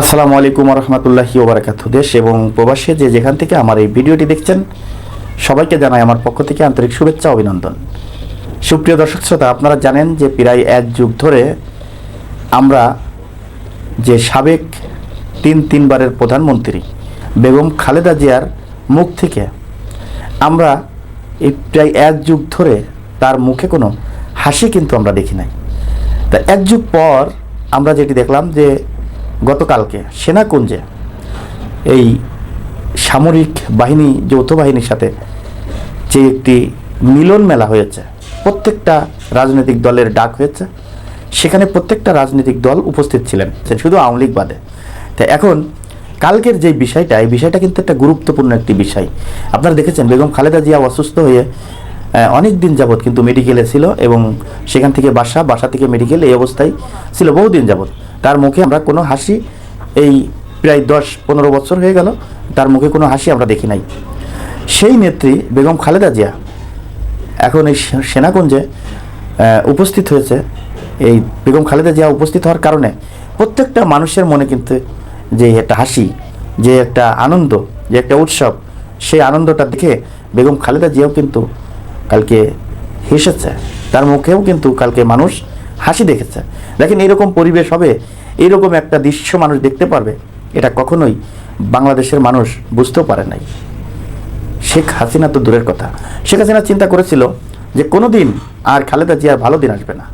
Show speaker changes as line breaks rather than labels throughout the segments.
আসসালামু আলাইকুম রহমতুল্লাহি ওবরাকাত দেশ এবং প্রবাসে যে যেখান থেকে আমার এই ভিডিওটি দেখছেন, সবাইকে জানাই আমার পক্ষ থেকে আন্তরিক শুভেচ্ছা, অভিনন্দন। সুপ্রিয় দর্শক শ্রোতা, আপনারা জানেন যে প্রায় এক যুগ ধরে আমরা যে সাবেক তিন তিনবারের প্রধানমন্ত্রী বেগম খালেদা জিয়ার মুখ থেকে আমরা এই প্রায় এক যুগ ধরে তার মুখে কোনো হাসি কিন্তু আমরা দেখি নাই। তা এক যুগ পর আমরা যেটি দেখলাম যে গতকালকে সেনাকুঞ্জে এই সামরিক বাহিনী, যৌথ বাহিনীর সাথে যে একটি মিলন মেলা হয়েছে, প্রত্যেকটা রাজনৈতিক দলের ডাক হয়েছে, সেখানে প্রত্যেকটা রাজনৈতিক দল উপস্থিত ছিলেন। শুধু আওয়ামী লীগ বাদে। তা এখন কালকের যে বিষয়টা, এই বিষয়টা কিন্তু একটা গুরুত্বপূর্ণ একটি বিষয়। আপনারা দেখেছেন, বেগম খালেদা জিয়া অসুস্থ হয়ে অনেক দিন যাবৎ কিন্তু মেডিকেলে ছিল এবং সেখান থেকে বাসা বাসা থেকে মেডিকেল এই অবস্থায় ছিল, বহুদিন যাবৎ। তার মুখে আমরা কোনো হাসি, এই প্রায় দশ পনেরো বছর হয়ে গেল, তার মুখে কোনো হাসি আমরা দেখি নাই। সেই নেত্রী বেগম খালেদা জিয়া এখন এই সেনাকুঞ্জে উপস্থিত হয়েছে। এই বেগম খালেদা জিয়া উপস্থিত হওয়ার কারণে প্রত্যেকটা মানুষের মনে কিন্তু যে একটা হাসি, যে একটা আনন্দ, যে একটা উৎসব, সেই আনন্দটা দেখে বেগম খালেদা জিয়াও কিন্তু কালকে হেসেছে। তার মুখেও কিন্তু কালকে মানুষ হাসি দেখেছে। দেখেন এরকম পরিবেশ হবে এইরকম একটা দৃশ্য মানুষ দেখতে পারবে, এটা কখনোই বাংলাদেশের মানুষ বুঝতেও পারে নাই। শেখ হাসিনা তো দূরের কথা। শেখ হাসিনা চিন্তা করেছিল যে কোনো দিন আর খালেদা জিয়ার ভালো দিন আসবে না।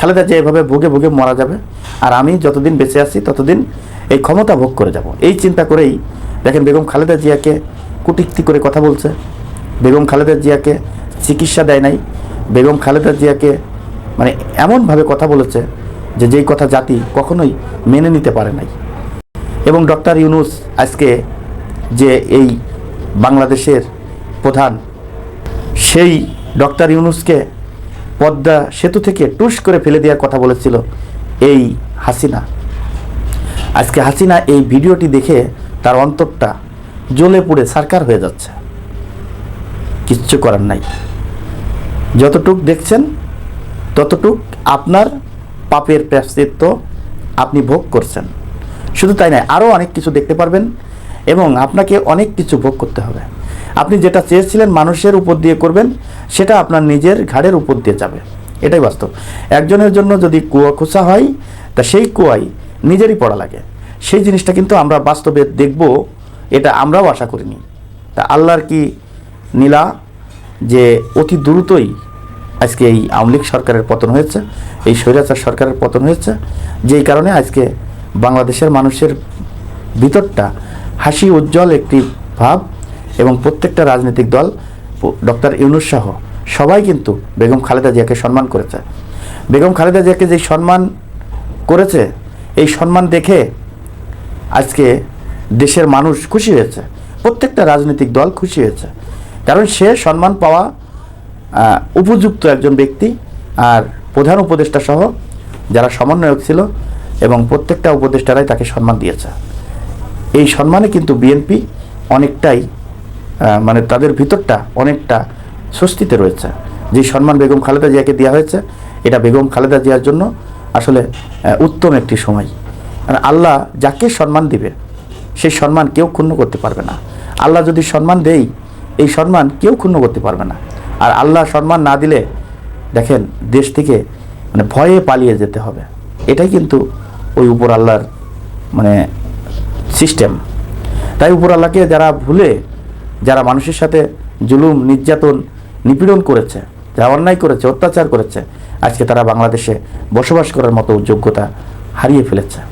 খালেদা জিয়া এভাবে ভুগে ভুগে মারা যাবে, আর আমি যতদিন বেঁচে আছি ততদিন এই ক্ষমতা ভোগ করে যাব। এই চিন্তা করেই দেখেন বেগম খালেদা জিয়াকে কুটিক্তি করে কথা বলছে। বেগম খালেদা জিয়াকে চিকিৎসা দেয় নাই। বেগম খালেদা জিয়াকে মানে এমনভাবে কথা বলেছে যে যেই কথা জাতি কখনোই মেনে নিতে পারে নাই। এবং ডক্টর ইউনুস আজকে যে এই বাংলাদেশের প্রধান, সেই ডক্টর ইউনুসকে পদ্মা সেতু থেকে টুস করে ফেলে দেওয়ার কথা বলেছিল এই হাসিনা। আজকে হাসিনা এই ভিডিওটি দেখে তার অন্তরটা জ্বলে পুড়ে সারকার হয়ে যাচ্ছে। কিচ্ছু করার নাই। যতটুক দেখছেন, ততটুক আপনার পাপের প্রায়শ্চিত্ত আপনি ভোগ করছেন। শুধু তাই নয়, আরও অনেক কিছু দেখতে পারবেন এবং আপনাকে অনেক কিছু ভোগ করতে হবে। আপনি যেটা চেয়েছিলেন মানুষের উপর দিয়ে করবেন, সেটা আপনার নিজের ঘাড়ের উপর দিয়ে যাবে। এটাই বাস্তব। একজনের জন্য যদি কুয়া খোসা হয়, তা সেই কুয়াই নিজেরই পড়া লাগে। সেই জিনিসটা কিন্তু আমরা বাস্তবে দেখব, এটা আমরাও আশা করিনি। তা আল্লাহর কি নীলা যে অতি দ্রুতই আজকে এই আওয়ামী লীগ সরকারের পতন হয়েছে, এই স্বৈরাচার সরকারের পতন হয়েছে, যেই কারণে আজকে বাংলাদেশের মানুষের ভিতরটা হাসি উজ্জ্বল একটি ভাব এবং প্রত্যেকটা রাজনৈতিক দল, ডক্টর ইউনুস সহ সবাই কিন্তু বেগম খালেদা জিয়াকে সম্মান করেছে। বেগম খালেদা জিয়াকে যে সম্মান করেছে, এই সম্মান দেখে আজকে দেশের মানুষ খুশি হয়েছে, প্রত্যেকটা রাজনৈতিক দল খুশি হয়েছে। কারণ সে সম্মান পাওয়া উপযুক্ত একজন ব্যক্তি আর প্রধান উপদেষ্টা সহ যারা সমন্বয়ক ছিল এবং প্রত্যেকটা উপদেষ্টারাই তাকে সম্মান দিয়েছে। এই সম্মানে কিন্তু বিএনপি অনেকটাই মানে তাদের ভিতরটা অনেকটা স্বস্তিতে রয়েছে। যে সম্মান বেগম খালেদা জিয়াকে দেওয়া হয়েছে, এটা বেগম খালেদা জিয়ার জন্য আসলে উত্তম একটি সময়। আর আল্লাহ যাকে সম্মান দিবে সেই সম্মান কেউ ক্ষুণ্ণ করতে পারবে না। আল্লাহ যদি সম্মান দেই এই সম্মান কেউ ক্ষুণ্ণ করতে পারবে না। আর আল্লাহ সম্মান না দিলে, দেখেন, দেশ থেকে মানে ভয়ে পালিয়ে যেতে হবে। এটাই কিন্তু ওই উপর আল্লাহর মানে সিস্টেম। তাই উপর আল্লাহকে যারা ভুলে, যারা মানুষের সাথে জুলুম, নির্যাতন, নিপীড়ন করেছে, যারা অন্যায় করেছে, অত্যাচার করেছে, আজকে তারা বাংলাদেশে বসবাস করার মতো যোগ্যতা হারিয়ে ফেলেছে।